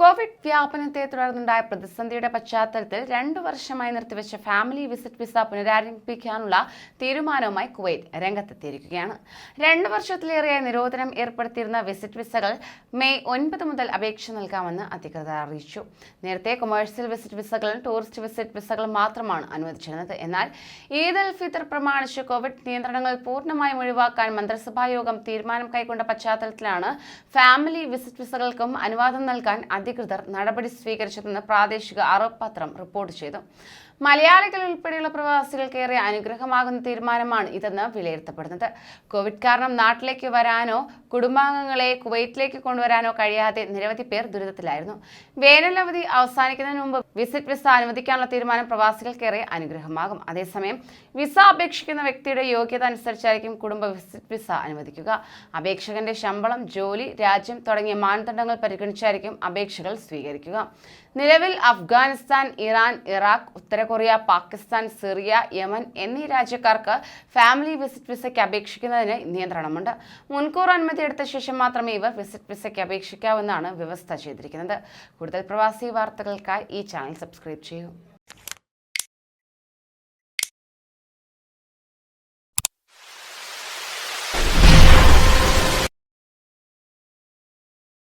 Covid വ്യാപനത്തെ തുടർന്നുണ്ടായ പ്രതിസന്ധിയുടെ പശ്ചാത്തലത്തിൽ രണ്ടു വർഷമായി നിർത്തിവെച്ച ഫാമിലി വിസിറ്റ് വിസ പുനരാരംഭിക്കാനുള്ള തീരുമാനവുമായി കുവൈറ്റ് രംഗത്തെത്തിയിരിക്കുകയാണ്. രണ്ടു വർഷത്തിലേറെയായി നിരോധനം ഏർപ്പെടുത്തിയിരുന്ന വിസിറ്റ് വിസകൾ മെയ് ഒൻപത് മുതൽ അപേക്ഷ നൽകാമെന്ന് അധികൃതർ അറിയിച്ചു. നേരത്തെ കൊമേഴ്സ്യൽ വിസിറ്റ് വിസകളും ടൂറിസ്റ്റ് വിസിറ്റ് വിസകളും മാത്രമാണ് അനുവദിച്ചിരുന്നത്. എന്നാൽ ഈദ് അൽ ഫിത്തർ പ്രമാണിച്ച് കോവിഡ് നിയന്ത്രണങ്ങൾ പൂർണമായും ഒഴിവാക്കാൻ മന്ത്രിസഭാ യോഗം തീരുമാനം കൈക്കൊണ്ട പശ്ചാത്തലത്തിലാണ് ഫാമിലി വിസിറ്റ് വിസകൾക്കും അനുവാദം നൽകാൻ അധികൃതർ നടപടി സ്വീകരിച്ചതെന്ന് പ്രാദേശിക അറബ് പത്രം റിപ്പോർട്ട് ചെയ്തു. മലയാളികൾ ഉൾപ്പെടെയുള്ള പ്രവാസികൾക്കേറെ അനുഗ്രഹമാകുന്ന തീരുമാനമാണ് ഇതെന്ന് വിലയിരുത്തപ്പെടുന്നത്. കോവിഡ് കാരണം നാട്ടിലേക്ക് വരാനോ കുടുംബാംഗങ്ങളെ കുവൈറ്റിലേക്ക് കൊണ്ടുവരാനോ കഴിയാതെ നിരവധി പേർ ദുരിതത്തിലായിരുന്നു. വേനൽ അവധി അവസാനിക്കുന്നതിന് മുമ്പ് വിസിറ്റ് വിസ അനുവദിക്കാനുള്ള തീരുമാനം പ്രവാസികൾക്കേറെ അനുഗ്രഹമാകും. അതേസമയം വിസ അപേക്ഷിക്കുന്ന വ്യക്തിയുടെ യോഗ്യത അനുസരിച്ചായിരിക്കും കുടുംബ വിസിറ്റ് വിസ അനുവദിക്കുക. അപേക്ഷകന്റെ ശമ്പളം ജോലി രാജ്യം തുടങ്ങിയ മാനദണ്ഡങ്ങൾ പരിഗണിച്ചായിരിക്കും അപേക്ഷകൾ സ്വീകരിക്കുക. നിലവിൽ അഫ്ഗാനിസ്ഥാൻ ഇറാൻ ഇറാഖ് ഉത്തര കൊറിയ പാകിസ്ഥാൻ സിറിയ യമൻ എന്നീ രാജ്യക്കാർക്ക് ഫാമിലി വിസിറ്റ് വിസയ്ക്ക് അപേക്ഷിക്കുന്നതിന് നിയന്ത്രണമുണ്ട്. മുൻകൂർ അനുമതി എടുത്ത ശേഷം മാത്രമേ ഇവർ വിസിറ്റ് വിസയ്ക്ക് അപേക്ഷിക്കാവെന്നാണ് വ്യവസ്ഥ ചെയ്തിരിക്കുന്നത്. കൂടുതൽ പ്രവാസി വാർത്തകൾക്കായി ഈ ചാനൽ സബ്സ്ക്രൈബ് ചെയ്യൂ.